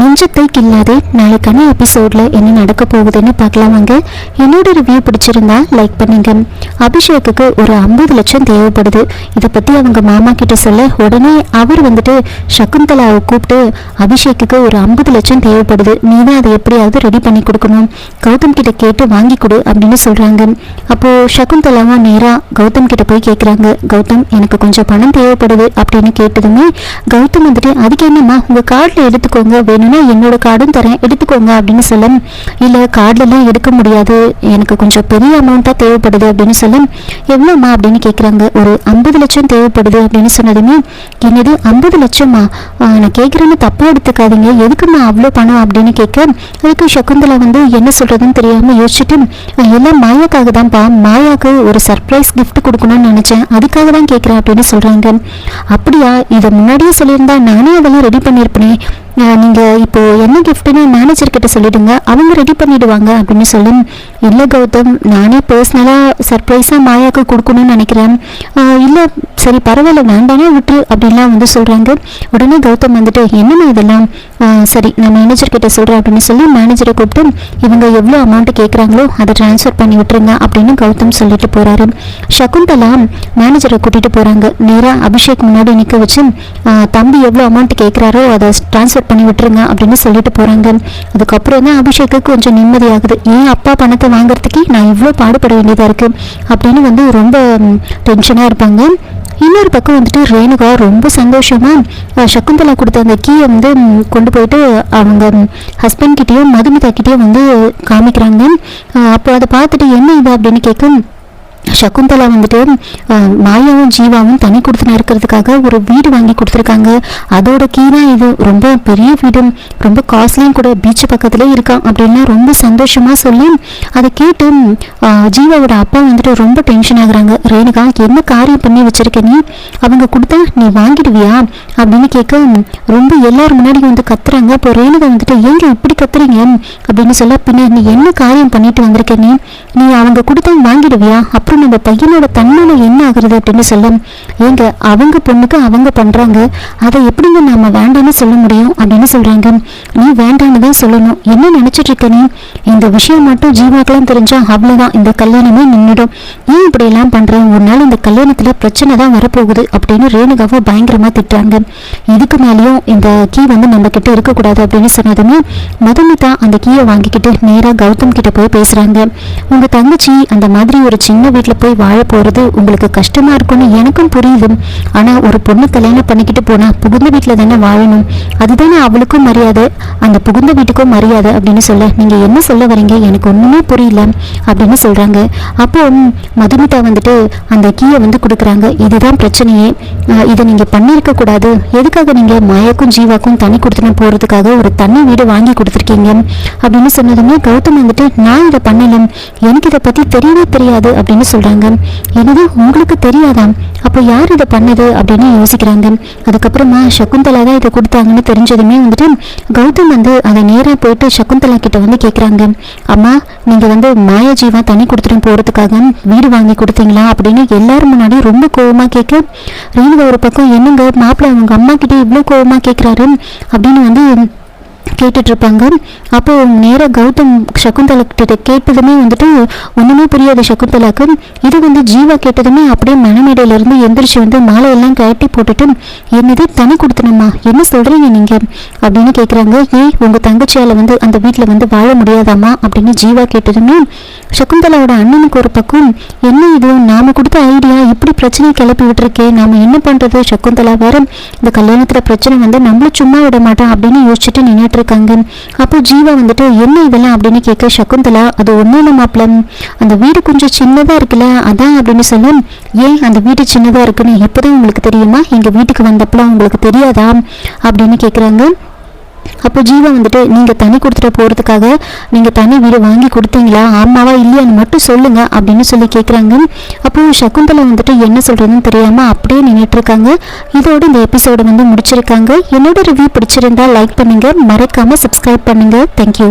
நெஞ்சத்தை கில்லாதே நாளைக்கான எபிசோட்ல என்ன நடக்க போகுதுன்னு பார்க்கலாம் வாங்க என்னோட ரிவ்யூ பிடிச்சிருந்தா லைக் பண்ணுங்க. அபிஷேக்குக்கு ஒரு ஐம்பது லட்சம் தேவைப்படுது. இதை பற்றி அவங்க மாமா கிட்ட சொல்ல உடனே அவர் வந்துட்டு சகுந்தலாவை கூப்பிட்டு அபிஷேக்குக்கு ஒரு ஐம்பது லட்சம் தேவைப்படுது. நீ தான் அதை எப்படியாவது ரெடி பண்ணி கொடுக்கணும். கௌதம் கிட்ட கேட்டு வாங்கி கொடு அப்படின்னு சொல்கிறாங்க அப்போது சகுந்தலாவும் நேராக கௌதம் கிட்ட போய் கேட்குறாங்க கௌதம் எனக்கு கொஞ்சம் பணம் தேவைப்படுது அப்படின்னு கேட்டதுமே கௌதம் வந்துட்டு அதுக்கு என்னம்மா? உங்கள் கார்டில் எடுத்துக்கோங்க. வேணும்னா என்னோட கார்டும் தரேன். எடுத்துக்கோங்க அப்படின்னு சொல்ல இல்லை கார்டிலலாம் எடுக்க முடியாது. எனக்கு கொஞ்சம் பெரிய அமௌண்ட்டாக தேவைப்படுது அப்படின்னு சொல்ல எவ்வளோம்மா? அப்படின்னு கேட்குறாங்க ஒரு ஐம்பது லட்சம் தேவைப்படுது அப்படின்னு சொன்னதுமே என்னது ஐம்பது லட்சமா? நான் கேட்குறேன்னு தப்பாக எடுத்துக்காதீங்க. எதுக்குமா அவ்வளோ பணம்? அப்படின்னு கேட்க அதுக்கு சகுந்தலா வந்து என்ன சொல்கிறதுன்னு தெரியாமல் யோசிச்சுட்டு எல்லாம் மாயாக்காக தான்ப்பா. மாயாக்கு ஒரு சர்ப்ரைஸ் கிஃப்ட் கொடுக்கணும்னு நினச்சேன். அதுக்காக தான் கேட்குறேன் அப்படின்னு சொல்கிறாங்க அப்படியா? இதை முன்னாடியே சொல்லியிருந்தா நானே அதெல்லாம் ரெடி பண்ணியிருப்பேனே. நீங்கள் இப்போது இப்போ என்ன கிஃப்ட்னு மேனேஜர்கிட்ட சொல்லிவிடுங்க சொல்லிடுங்க. அவங்க ரெடி பண்ணிவிடுவாங்க அப்படின்னு சொல்லும் இல்லை கௌதம் நானே பர்சனலாக சர்ப்ரைஸாக மாயாவுக்கு கொடுக்கணும்னு நினைக்கிறேன். இல்லை சரி பரவாயில்ல வேண்டானே விட்டு அப்படின்லாம் வந்து சொல்கிறாங்க உடனே கௌதம் வந்துட்டு என்னென்ன இதெல்லாம்? சரி நான் மேனேஜர் கிட்ட சொல்கிறேன் அப்படின்னு சொல்லி மேனேஜரை கூப்பிட்டு இவங்க எவ்வளோ அமௌண்ட் கேட்குறாங்களோ அதை ட்ரான்ஸ்ஃபர் பண்ணி விட்டுருங்க அப்படின்னு கௌதம் சொல்லிட்டு போகிறாரு சகுந்தலா மேனேஜரை கூட்டிகிட்டு போகிறாங்க நேராக அபிஷேக் முன்னாடி நிற்க வச்சு தம்பி எவ்வளோ அமௌண்ட் கேட்குறாரோ அதை ட்ரான்ஸ்ஃபர் பண்ணி விட்டுருங்க அப்படின்னு சொல்லிட்டு போகிறாங்க அதுக்கப்புறம் தான் அபிஷேக்கு கொஞ்சம் நிம்மதியாகுது. ஏன் அப்பா பணத்தை வாங்குறதுக்கே நான் இவ்வளோ பாடுபட வேண்டியதாக இருக்குது அப்படின்னு வந்து ரொம்ப டென்ஷனாக இருப்பாங்க. இன்னொரு பக்கம் வந்துட்டு ரேணுகா ரொம்ப சந்தோஷமாக சக்குந்தலா சகுந்தலா கொடுத்த அந்த கீயை வந்து கொண்டு போயிட்டு அவங்க ஹஸ்பண்ட் கிட்டேயும் மதுமிதா கிட்டேயும் வந்து காமிக்கிறாங்க. அப்போ அதை பார்த்துட்டு என்ன இது அப்படின்னு கேட்கும். சகுந்தலா வந்துட்டு மாயாவும் ஜீவாவும் தனி கொடுத்துனா இருக்கிறதுக்காக ஒரு வீடு வாங்கி கொடுத்துருக்காங்க. அதோட கீழே இது ரொம்ப பெரிய வீடும் ரொம்ப காஸ்ட்லியும் கூட பீச் பக்கத்துல இருக்கான் அப்படின்னா ரொம்ப சந்தோஷமா சொல்லி அதை கேட்டு ஜீவாவோட அப்பா வந்துட்டு ரொம்ப டென்ஷன் ஆகுறாங்க. ரேணுகா என்ன காரியம் பண்ணி வச்சிருக்க நீ? அவங்க கொடுத்தா நீ வாங்கிடுவியா? அப்படின்னு கேட்க ரொம்ப எல்லாரும் முன்னாடி வந்து கத்துறாங்க. இப்போ ரேணுகா வந்துட்டு ஏங்க இப்படி கத்துறீங்க? அப்படின்னு சொல்ல பின்ன நீ என்ன காரியம் பண்ணிட்டு வந்திருக்க நீ? நீ அவங்க கொடுத்தா வாங்கிடுவியா? அப்புறம் அந்த பையனோட தன்மையில என்ன ஆகுறது அப்படின்னு சொல்ல ஏங்க அவங்க பொண்ணுக்கு அவங்க பண்றாங்க. அதை எப்படிங்க நாம வேண்டாம்னு சொல்ல முடியும் அப்படின்னு சொல்றாங்க. நீ வேண்டாம்னு தான் சொல்லணும். என்ன நினைச்சிட்டு இருக்க நீ? இந்த விஷயம் மட்டும் ஜீவாக்கெல்லாம் தெரிஞ்சா அவ்வளவுதான். இந்த கல்யாணமே நின்றுடும் ஏன் இப்படி எல்லாம் பண்றேன் ஒரு நாள் இந்த கல்யாணத்துல பிரச்சனை தான் வரப்போகுது அப்படின்னு ரேணுகாவை பயங்கரமா திட்டுறாங்க. இதுக்கு மேலேயும் இந்த கீ வந்து நம்ம கிட்ட இருக்கக்கூடாது அப்படின்னு சொன்னதுமே மதுமிதா அந்த கீயை வாங்கிக்கிட்டு நேரா கௌதம் கிட்ட போய் பேசுறாங்க. உங்க தங்கச்சி அந்த மாதிரி ஒரு சின்ன வீட்டில் போய் வாழ போகிறது உங்களுக்கு கஷ்டமா இருக்கும்னு எனக்கும் புரியுது ஆனா ஒரு பொண்ணு கல்யாணம் பண்ணிக்கிட்டு போனா புகுந்த வீட்டில் தானே வாழணும். அதுதானே அவளுக்கும் மரியாதை. அந்த புகுந்த வீட்டுக்கும் மரியாதை அப்படின்னு சொல்ல நீங்க என்ன சொல்ல வரீங்க? எனக்கு ஒண்ணுமே புரியல அப்படின்னு சொல்றாங்க. அப்போ ம், மதுமிதா வந்துட்டு அந்த கீயை வந்து கொடுக்குறாங்க. இதுதான் பிரச்சனையே. இதை நீங்க பண்ணியிருக்க கூடாது. எதுக்காக நீங்க மாயாக்கும் ஜீவாக்கும் தண்ணி கொடுத்துன போறதுக்காக ஒரு தண்ணி வீடு வாங்கி கொடுத்துருக்கீங்க? அப்படின்னு சொன்னதுமே கௌதம் வந்துட்டு நான் இதை பண்ணல. எனக்கு இதை பத்தி தெரியவே தெரியாது அப்படின்னு சொல்கிறாங்க என்னது? உங்களுக்கு தெரியாதாம் அப்போ யார் இதை பண்ணது? அப்படின்னு யோசிக்கிறாங்க. அதுக்கப்புறமா சகுந்தலா தான் இதை கொடுத்தாங்கன்னு தெரிஞ்சதுமே வந்துட்டு கௌதம் வந்து அதை நேராக போயிட்டு சகுந்தலா கிட்ட வந்து கேட்குறாங்க அம்மா நீங்கள் வந்து மாயாஜீவா தண்ணி கொடுத்துட்டு போகிறதுக்காக வீடு வாங்கி கொடுத்தீங்களா? அப்படின்னு எல்லாரும் முன்னாடியும் ரொம்ப கோவமாக கேட்க ரேணுகா ஒரு பக்கம் என்னங்க மாப்பிள்ளை அவங்க அம்மா கிட்டே இவ்வளோ கோவமாக கேட்குறாரு அப்படின்னு வந்து கேட்டுட்டு இருப்பாங்க அப்போ நேராக கௌதம் சகுந்தலா கிட்ட கேட்டதுமே வந்துட்டு ஒன்றுமே புரியாது சகுந்தலாக்கு. இது வந்து ஜீவா கேட்டதுமே அப்படியே மனமேடையில இருந்து எந்திரிச்சு வந்து மாலையெல்லாம் கட்டி போட்டுட்டு என்னது தனி கொடுத்தணுமா என்ன சொல்றீங்க நீங்க? அப்படின்னு கேட்குறாங்க ஏய் உங்க தங்கச்சியால வந்து அந்த வீட்டில் வந்து வாழ முடியாதாமா? அப்படின்னு ஜீவா கேட்டதுமே சகுந்தலாவோட அண்ணனுக்கு ஒரு பக்கம் என்ன இது? நாம கொடுத்த ஐடியா இப்படி பிரச்சனையை கிளப்பி விட்டுருக்கே. நாம என்ன பண்றது? சகுந்தலா வேற இந்த கல்யாணத்துல பிரச்சனை வந்து நம்மளும் சும்மா விட மாட்டோம் அப்படின்னு யோசிச்சுட்டு நின்னுட்டு இருக்காங்க அப்போ ஜீவா வந்துட்டு என்ன இதெல்லாம்? அப்படின்னு கேட்க சகுந்தலா அது ஒன்றும் இல்லை மாப்பிள. அந்த வீடு கொஞ்சம் சின்னதா இருக்குல்ல அதான் அப்படின்னு சொல்ல ஏன் அந்த வீடு சின்னதா இருக்குன்னு எப்பதான் உங்களுக்கு தெரியுமா? எங்க வீட்டுக்கு வந்தப்பலாம் உங்களுக்கு தெரியாதா? அப்படின்னு கேட்குறாங்க அப்போ ஜீவா வந்துட்டு நீங்கள் தனி கொடுத்துட்டு போகிறதுக்காக நீங்கள் தனி வீடு வாங்கி கொடுத்தீங்களா? ஆமாவா? இல்லையான்னு மட்டும் சொல்லுங்க அப்படின்னு சொல்லி கேட்குறாங்க அப்போ சகுந்தலா வந்துட்டு என்ன சொல்கிறதுன்னு தெரியாமல் அப்படியே நின்றுட்டு இருக்காங்க. இந்த எபிசோடு வந்து முடிச்சிருக்காங்க. என்னோட ரிவ்யூ பிடிச்சிருந்தா லைக் பண்ணுங்கள் மறக்காமல் சப்ஸ்கிரைப் பண்ணுங்கள் தேங்க்யூ